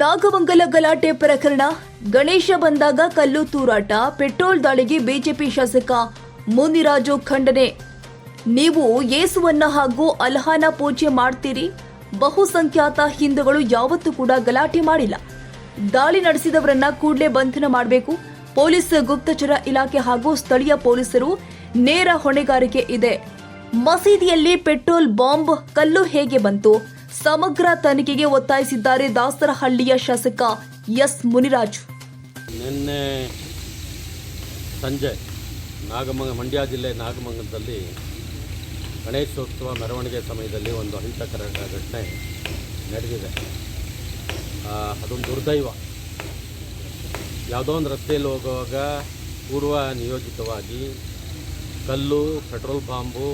ನಾಗಮಂಗಲ ಗಲಾಟೆ ಪ್ರಕರಣ. ಗಣೇಶ ಬಂದಾಗ ಕಲ್ಲು ತೂರಾಟ, ಪೆಟ್ರೋಲ್ ದಾಳಿಗೆ ಬಿಜೆಪಿ ಶಾಸಕ ಮುನಿರಾಜು ಖಂಡನೆ. ನೀವು ಯೇಸುವನ್ನ ಹಾಗೂ ಅಲ್ಹಾನ ಪೂಜೆ ಮಾಡ್ತೀರಿ? ಬಹುಸಂಖ್ಯಾತ ಹಿಂದೂಗಳು ಯಾವತ್ತೂ ಕೂಡ ಗಲಾಟೆ ಮಾಡಿಲ್ಲ. ದಾಳಿ ನಡೆಸಿದವರನ್ನ ಕೂಡಲೇ ಬಂಧನ ಮಾಡಬೇಕು. ಪೊಲೀಸ್ ಗುಪ್ತಚರ ಇಲಾಖೆ ಹಾಗೂ ಸ್ಥಳೀಯ ಪೊಲೀಸರು ನೇರ ಹೊಣೆಗಾರಿಕೆ ಇದೆ. ಮಸೀದಿಯಲ್ಲಿ ಪೆಟ್ರೋಲ್ ಬಾಂಬ್ ಕಲ್ಲು ಹೇಗೆ ಬಂತು? ಸಮಗ್ರ ತನಿಖೆಗೆ ಒತ್ತಾಯಿಸಿದ್ದಾರೆ ದಾಸರಹಳ್ಳಿಯ ಶಾಸಕ ಎಸ್ ಮುನಿರಾಜ್. ನಿನ್ನೆ ಸಂಜೆ ನಾಗಮಂಗ ಮಂಡ್ಯ ಜಿಲ್ಲೆ ನಾಗಮಂಗಲದಲ್ಲಿ ಗಣೇಶೋತ್ಸವ ಮೆರವಣಿಗೆ ಸಮಯದಲ್ಲಿ ಒಂದು ಅಹಿತಕರ ಘಟನೆ ನಡೆದಿದೆ. ಅದೊಂದು ದುರ್ದೈವ. ಯಾವುದೋ ಒಂದು ರಸ್ತೆಯಲ್ಲಿ ಹೋಗುವಾಗ ಪೂರ್ವ ನಿಯೋಜಿತವಾಗಿ ಕಲ್ಲು, ಪೆಟ್ರೋಲ್ ಬಾಂಬು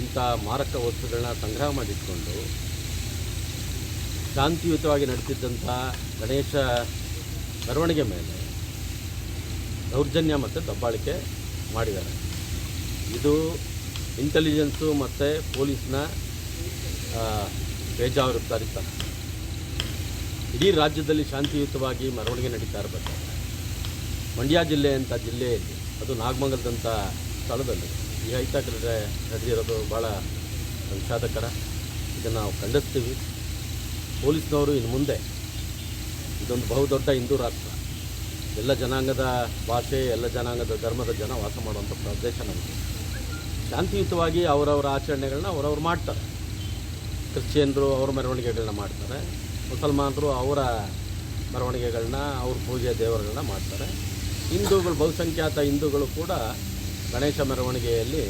ಇಂಥ ಮಾರಕ ವಸ್ತುಗಳನ್ನ ಸಂಗ್ರಹ ಮಾಡಿಟ್ಕೊಂಡು ಶಾಂತಿಯುತವಾಗಿ ನಡೆಸಿದ್ದಂಥ ಗಣೇಶ ಮೆರವಣಿಗೆ ಮೇಲೆ ದೌರ್ಜನ್ಯ ಮತ್ತು ದಬ್ಬಾಳಿಕೆ ಮಾಡಿದ್ದಾರೆ. ಇದು ಇಂಟೆಲಿಜೆನ್ಸು ಮತ್ತು ಪೊಲೀಸ್ನ ಬೇಜಾವೃತ್ತಾರಿತ ಇಡೀ ರಾಜ್ಯದಲ್ಲಿ ಶಾಂತಿಯುತವಾಗಿ ಮೆರವಣಿಗೆ ನಡೀತಾ ಇರಬೇಕು. ಮಂಡ್ಯ ಜಿಲ್ಲೆ ಅಂತ ಜಿಲ್ಲೆಯಲ್ಲಿ, ಅದು ನಾಗಮಂಗಲದಂಥ ಸ್ಥಳದಲ್ಲಿ, ಈ ಐತಾಕ್ರೆ ನಡೆದಿರೋದು ಭಾಳ ವಿಷಾದಕರ ಇದನ್ನು ನಾವು ಖಂಡಿಸ್ತೀವಿ. ಪೊಲೀಸ್ನವರು ಇನ್ನು ಮುಂದೆ ಇದೊಂದು ಬಹುದೊಡ್ಡ ಹಿಂದೂ ರಾಷ್ಟ್ರ. ಎಲ್ಲ ಜನಾಂಗದ ಭಾಷೆ, ಎಲ್ಲ ಜನಾಂಗದ ಧರ್ಮದ ಜನ ವಾಸ ಮಾಡುವಂಥ ಪ್ರದೇಶ ನಮಗೆ ಶಾಂತಿಯುತವಾಗಿ ಅವರವರ ಆಚರಣೆಗಳನ್ನ ಅವರವ್ರು ಮಾಡ್ತಾರೆ. ಕ್ರಿಶ್ಚಿಯನ್ರು ಅವ್ರ ಮೆರವಣಿಗೆಗಳನ್ನ ಮಾಡ್ತಾರೆ. ಮುಸಲ್ಮಾನರು ಅವರ ಮೆರವಣಿಗೆಗಳನ್ನ ಅವ್ರ ಪೂಜೆ ದೇವರುಗಳನ್ನ ಮಾಡ್ತಾರೆ. ಹಿಂದೂಗಳು, ಬಹುಸಂಖ್ಯಾತ ಹಿಂದೂಗಳು ಕೂಡ ಗಣೇಶ ಮೆರವಣಿಗೆಯಲ್ಲಿ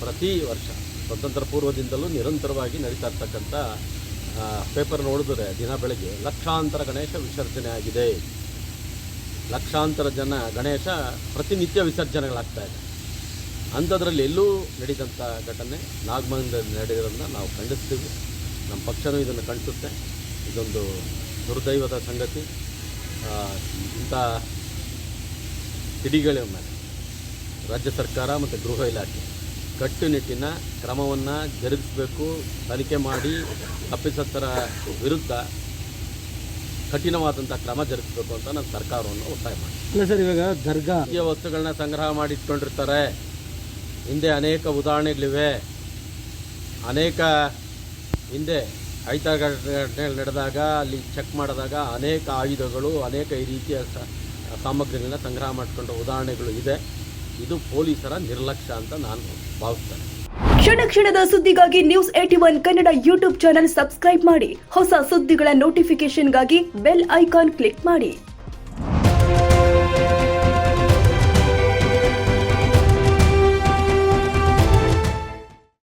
ಪ್ರತಿ ವರ್ಷ, ಸ್ವತಂತ್ರ ಪೂರ್ವದಿಂದಲೂ ನಿರಂತರವಾಗಿ ನಡೀತಾ ಇರ್ತಕ್ಕಂಥ ಪೇಪರ್ ನೋಡಿದ್ರೆ ದಿನ ಬೆಳಗ್ಗೆ ಲಕ್ಷಾಂತರ ಗಣೇಶ ವಿಸರ್ಜನೆ ಆಗಿದೆ. ಲಕ್ಷಾಂತರ ಜನ ಗಣೇಶ ಪ್ರತಿನಿತ್ಯ ವಿಸರ್ಜನೆಗಳಾಗ್ತಾ ಇದೆ. ಅಂಥದ್ರಲ್ಲಿ ಎಲ್ಲೂ ನಡೆದಂಥ ಘಟನೆ ನಾಗಮಂಗಲದಲ್ಲಿ ನಡೆಯೋದನ್ನು ನಾವು ಖಂಡಿಸ್ತೀವಿ. ನಮ್ಮ ಪಕ್ಷನೂ ಇದನ್ನು ಖಂಡಿಸುತ್ತೆ. ಇದೊಂದು ದುರ್ದೈವದ ಸಂಗತಿ. ಇಂಥ ಕಿಡಿಗಳ ಮೇಲೆ ರಾಜ್ಯ ಸರ್ಕಾರ ಮತ್ತು ಗೃಹ ಇಲಾಖೆ. ಕಟ್ಟುನಿಟ್ಟಿನ ಕ್ರಮವನ್ನು ಜರುಗಿಸಬೇಕು ತನಿಖೆ ಮಾಡಿ ತಪ್ಪಿಸತ್ತರ ವಿರುದ್ಧ ಕಠಿಣವಾದಂಥ ಕ್ರಮ ಜರುಗಿಸಬೇಕು ಅಂತ ನಾನು ಸರ್ಕಾರವನ್ನು ಒತ್ತಾಯ ಮಾಡಿ ಸರ್ ಇವಾಗ ದರ್ಗಾ ಈ ವಸ್ತುಗಳನ್ನ ಸಂಗ್ರಹ ಮಾಡಿ ಇಟ್ಕೊಂಡಿರ್ತಾರೆ ಹಿಂದೆ ಅನೇಕ ಉದಾಹರಣೆಗಳಿವೆ. ಅನೇಕ ಹಿಂದೆ ಐತ ಘಟನೆಗಳು ನಡೆದಾಗ ಅಲ್ಲಿ ಚೆಕ್ ಮಾಡಿದಾಗ ಅನೇಕ ಆಯುಧಗಳು ಅನೇಕ ಈ ರೀತಿಯ ಸಾಮಗ್ರಿಗಳನ್ನ ಸಂಗ್ರಹ ಮಾಡಿಕೊಂಡ ಉದಾಹರಣೆಗಳು ಇದೆ. ಇದು ಪೊಲೀಸರ ನಿರ್ಲಕ್ಷ್ಯ ಅಂತ ನಾನು ಭಾವಿಸ್ತೇನೆ. ಕ್ಷಣ ಕ್ಷಣದ ಸುದ್ದಿಗಾಗಿ news AT one Kannada YouTube channel subscribe ಮಾಡಿ. ಹೊಸ ಸುದ್ದಿಗಳ ನೋಟಿಫಿಕೇಶನ್ಗಾಗಿ ಬೆಲ್ ಐಕಾನ್ ಕ್ಲಿಕ್ ಮಾಡಿ.